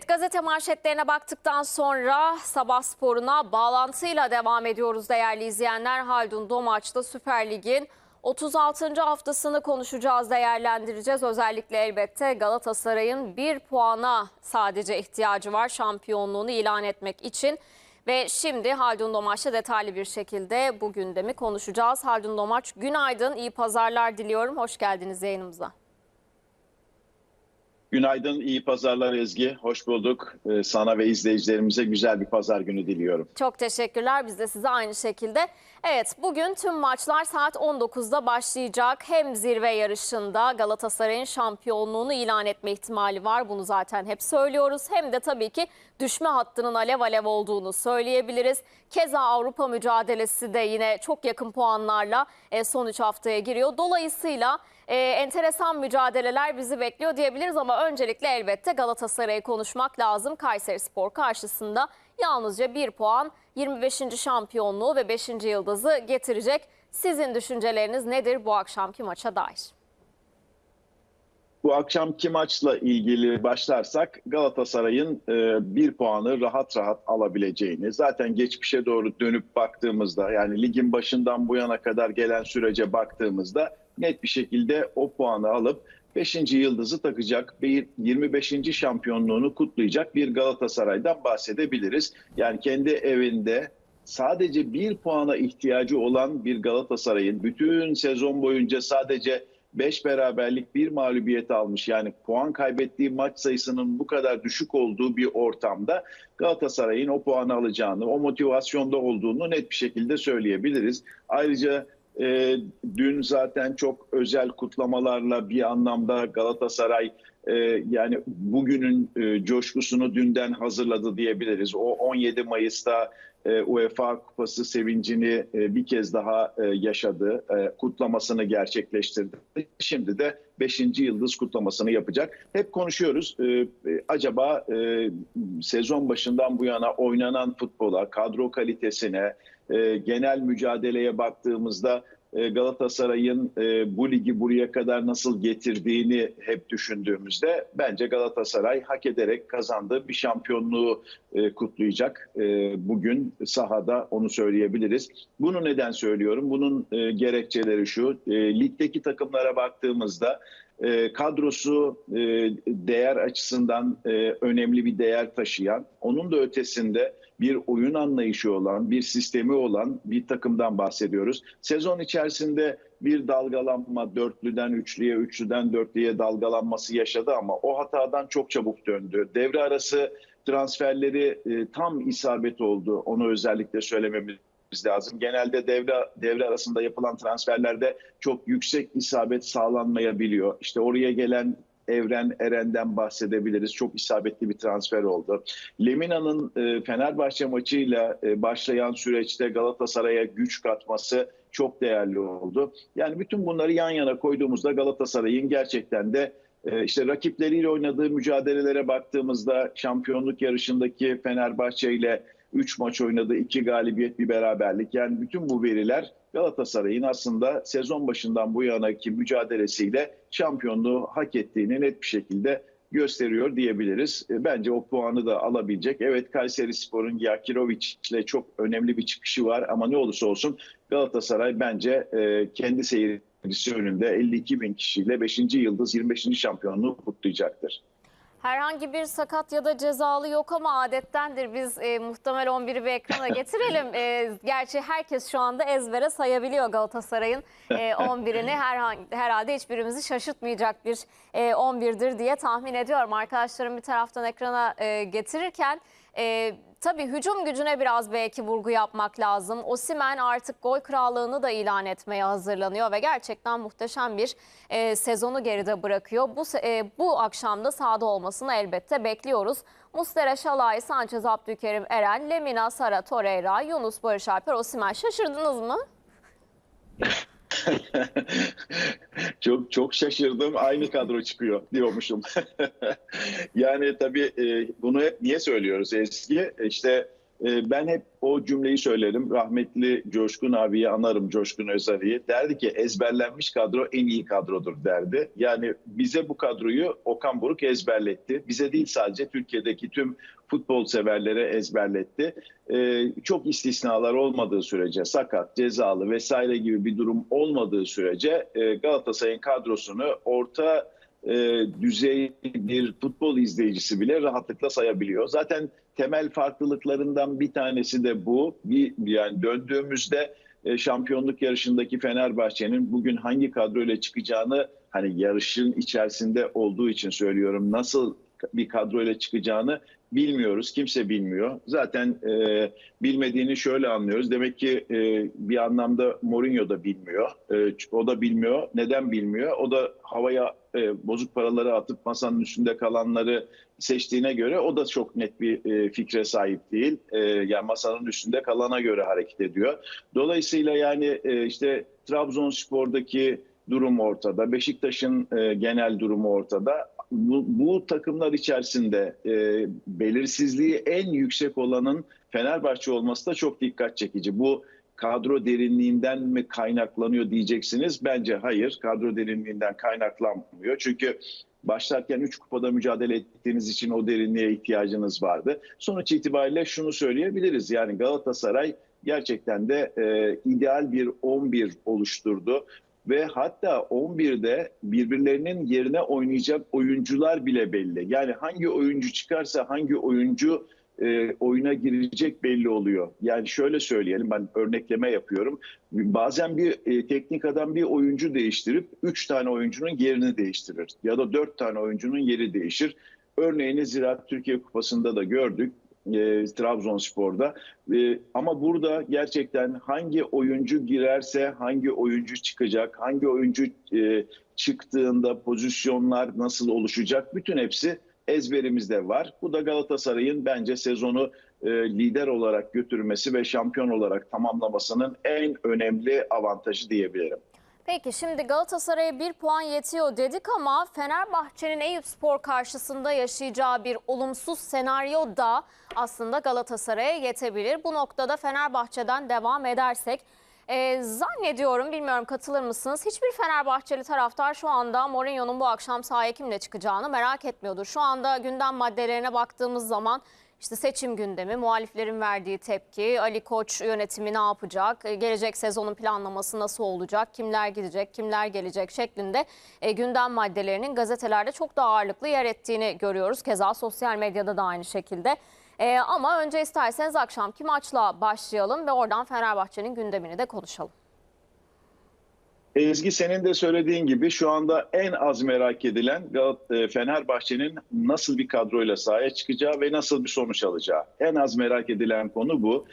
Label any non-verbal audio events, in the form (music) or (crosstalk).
Evet gazete manşetlerine baktıktan sonra sabah sporuna bağlantıyla devam ediyoruz değerli izleyenler. Haldun Domaç'ta Süper Lig'in 36. haftasını konuşacağız, değerlendireceğiz. Özellikle elbette Galatasaray'ın bir puana sadece ihtiyacı var şampiyonluğunu ilan etmek için. Ve şimdi Haldun Domaç'la detaylı bir şekilde bu gündemi konuşacağız. Haldun Domaç günaydın, iyi pazarlar diliyorum. Hoş geldiniz yayınımıza. Günaydın, iyi pazarlar Ezgi. Hoş bulduk. Ee, Sana ve izleyicilerimize güzel bir pazar günü diliyorum. Çok teşekkürler. Biz de size aynı şekilde. Evet bugün tüm maçlar saat 19'da başlayacak. Hem zirve yarışında Galatasaray'ın şampiyonluğunu ilan etme ihtimali var. Bunu zaten hep söylüyoruz. Hem de tabii ki düşme hattının alev alev olduğunu söyleyebiliriz. Keza Avrupa mücadelesi de yine çok yakın puanlarla e, son 3 haftaya giriyor. Dolayısıyla e, enteresan mücadeleler bizi bekliyor diyebiliriz ama öncelikle elbette Galatasaray'ı konuşmak lazım. Kayseri Spor karşısında yalnızca bir puan 25. şampiyonluğu ve 5. yıldızı getirecek. Sizin düşünceleriniz nedir bu akşamki maça dair? Bu akşamki maçla ilgili başlarsak Galatasaray'ın e, bir puanı rahat rahat alabileceğini, zaten geçmişe doğru dönüp baktığımızda yani ligin başından bu yana kadar gelen sürece baktığımızda net bir şekilde o puanı alıp 5. yıldızı takacak ve 25. şampiyonluğunu kutlayacak bir Galatasaray'dan bahsedebiliriz. Yani kendi evinde sadece bir puana ihtiyacı olan bir Galatasaray'ın bütün sezon boyunca sadece 5 beraberlik bir mağlubiyet almış yani puan kaybettiği maç sayısının bu kadar düşük olduğu bir ortamda Galatasaray'ın o puanı alacağını, o motivasyonda olduğunu net bir şekilde söyleyebiliriz. Ayrıca e, dün zaten çok özel kutlamalarla bir anlamda Galatasaray e, yani bugünün e, coşkusunu dünden hazırladı diyebiliriz. O 17 Mayıs'ta e, UEFA Kupası sevincini e, bir kez daha e, yaşadı. E, kutlamasını gerçekleştirdi. Şimdi de 5. yıldız kutlamasını yapacak. Hep konuşuyoruz. E, e, acaba e, sezon başından bu yana oynanan futbola, kadro kalitesine, e, genel mücadeleye baktığımızda Galatasaray'ın e, bu ligi buraya kadar nasıl getirdiğini hep düşündüğümüzde bence Galatasaray hak ederek kazandığı bir şampiyonluğu e, kutlayacak. E, bugün sahada onu söyleyebiliriz. Bunu neden söylüyorum? Bunun e, gerekçeleri şu. E, ligdeki takımlara baktığımızda e, kadrosu e, değer açısından e, önemli bir değer taşıyan, onun da ötesinde bir oyun anlayışı olan, bir sistemi olan bir takımdan bahsediyoruz. Sezon içerisinde bir dalgalanma dörtlüden üçlüye, üçlüden dörtlüye dalgalanması yaşadı ama o hatadan çok çabuk döndü. Devre arası transferleri e, tam isabet oldu. Onu özellikle söylememiz lazım. Genelde devre devre arasında yapılan transferlerde çok yüksek isabet sağlanmayabiliyor. İşte oraya gelen Evren Eren'den bahsedebiliriz. Çok isabetli bir transfer oldu. Lemina'nın e, Fenerbahçe maçıyla e, başlayan süreçte Galatasaray'a güç katması çok değerli oldu. Yani bütün bunları yan yana koyduğumuzda Galatasaray'ın gerçekten de işte rakipleriyle oynadığı mücadelelere baktığımızda şampiyonluk yarışındaki Fenerbahçe ile 3 maç oynadı, 2 galibiyet, bir beraberlik. Yani bütün bu veriler Galatasaray'ın aslında sezon başından bu yanaki mücadelesiyle şampiyonluğu hak ettiğini net bir şekilde gösteriyor diyebiliriz. E, Bence o puanı da alabilecek. Evet Kayseri Spor'un Yakirovic ile çok önemli bir çıkışı var ama ne olursa olsun Galatasaray bence e, kendi seyircisi önünde 52 bin kişiyle 5. yıldız 25. şampiyonluğu kutlayacaktır. Herhangi bir sakat ya da cezalı yok ama adettendir biz e, muhtemel 11'i bir ekrana (laughs) getirelim. E, gerçi herkes şu anda ezbere sayabiliyor Galatasaray'ın e, (laughs) 11'ini. Herhangi, herhalde hiçbirimizi şaşırtmayacak bir e, 11'dir diye tahmin ediyorum. Arkadaşlarım bir taraftan ekrana e, getirirken... E, Tabii hücum gücüne biraz belki vurgu yapmak lazım. Osimen artık gol krallığını da ilan etmeye hazırlanıyor ve gerçekten muhteşem bir e, sezonu geride bırakıyor. Bu e, bu akşam da sahada olmasını elbette bekliyoruz. Mustera, Şalay, Sanchez, Abdülkerim, Eren, Lemina, Sara, Torreira, Yunus, Barış Alper, Osimen şaşırdınız mı? (laughs) (laughs) çok çok şaşırdım. Aynı kadro çıkıyor diyormuşum. (laughs) yani tabii e, bunu hep niye söylüyoruz eski? İşte e, ben hep o cümleyi söylerim. Rahmetli Coşkun abiyi anarım Coşkun Özari'yi. Derdi ki ezberlenmiş kadro en iyi kadrodur derdi. Yani bize bu kadroyu Okan Buruk ezberletti. Bize değil sadece Türkiye'deki tüm futbol severlere ezberletti. Ee, çok istisnalar olmadığı sürece sakat, cezalı vesaire gibi bir durum olmadığı sürece e, Galatasaray'ın kadrosunu orta e, düzey bir futbol izleyicisi bile rahatlıkla sayabiliyor. Zaten temel farklılıklarından bir tanesi de bu. Bir yani döndüğümüzde e, şampiyonluk yarışındaki Fenerbahçe'nin bugün hangi kadroyla çıkacağını hani yarışın içerisinde olduğu için söylüyorum. Nasıl bir kadroyla çıkacağını bilmiyoruz. Kimse bilmiyor. Zaten e, bilmediğini şöyle anlıyoruz. Demek ki e, bir anlamda Mourinho da bilmiyor. E, o da bilmiyor. Neden bilmiyor? O da havaya e, bozuk paraları atıp masanın üstünde kalanları seçtiğine göre o da çok net bir e, fikre sahip değil. E, yani masanın üstünde kalana göre hareket ediyor. Dolayısıyla yani e, işte Trabzonspor'daki durum ortada. Beşiktaş'ın e, genel durumu ortada. Bu, bu takımlar içerisinde e, belirsizliği en yüksek olanın Fenerbahçe olması da çok dikkat çekici. Bu kadro derinliğinden mi kaynaklanıyor diyeceksiniz. Bence hayır. Kadro derinliğinden kaynaklanmıyor. Çünkü başlarken 3 kupada mücadele ettiğiniz için o derinliğe ihtiyacınız vardı. Sonuç itibariyle şunu söyleyebiliriz. Yani Galatasaray gerçekten de e, ideal bir 11 oluşturdu ve hatta 11'de birbirlerinin yerine oynayacak oyuncular bile belli. Yani hangi oyuncu çıkarsa hangi oyuncu e, oyuna girecek belli oluyor. Yani şöyle söyleyelim ben örnekleme yapıyorum. Bazen bir e, teknik adam bir oyuncu değiştirip 3 tane oyuncunun yerini değiştirir. Ya da 4 tane oyuncunun yeri değişir. Örneğini Ziraat Türkiye Kupası'nda da gördük e, Trabzonspor'da. E, ama burada gerçekten hangi oyuncu girerse hangi oyuncu çıkacak, hangi oyuncu e, çıktığında pozisyonlar nasıl oluşacak bütün hepsi ezberimizde var. Bu da Galatasaray'ın bence sezonu e, lider olarak götürmesi ve şampiyon olarak tamamlamasının en önemli avantajı diyebilirim. Peki şimdi Galatasaray'a bir puan yetiyor dedik ama Fenerbahçe'nin Eyüpspor karşısında yaşayacağı bir olumsuz senaryo da aslında Galatasaray'a yetebilir. Bu noktada Fenerbahçe'den devam edersek e, zannediyorum bilmiyorum katılır mısınız? Hiçbir Fenerbahçeli taraftar şu anda Mourinho'nun bu akşam sahaya kimle çıkacağını merak etmiyordur. Şu anda gündem maddelerine baktığımız zaman işte seçim gündemi, muhaliflerin verdiği tepki, Ali Koç yönetimi ne yapacak, e, gelecek sezonun planlaması nasıl olacak, kimler gidecek, kimler gelecek şeklinde e, gündem maddelerinin gazetelerde çok daha ağırlıklı yer ettiğini görüyoruz. Keza sosyal medyada da aynı şekilde. E, ama önce isterseniz akşamki maçla başlayalım ve oradan Fenerbahçe'nin gündemini de konuşalım. Ezgi senin de söylediğin gibi şu anda en az merak edilen e, Fenerbahçe'nin nasıl bir kadroyla sahaya çıkacağı ve nasıl bir sonuç alacağı. En az merak edilen konu bu.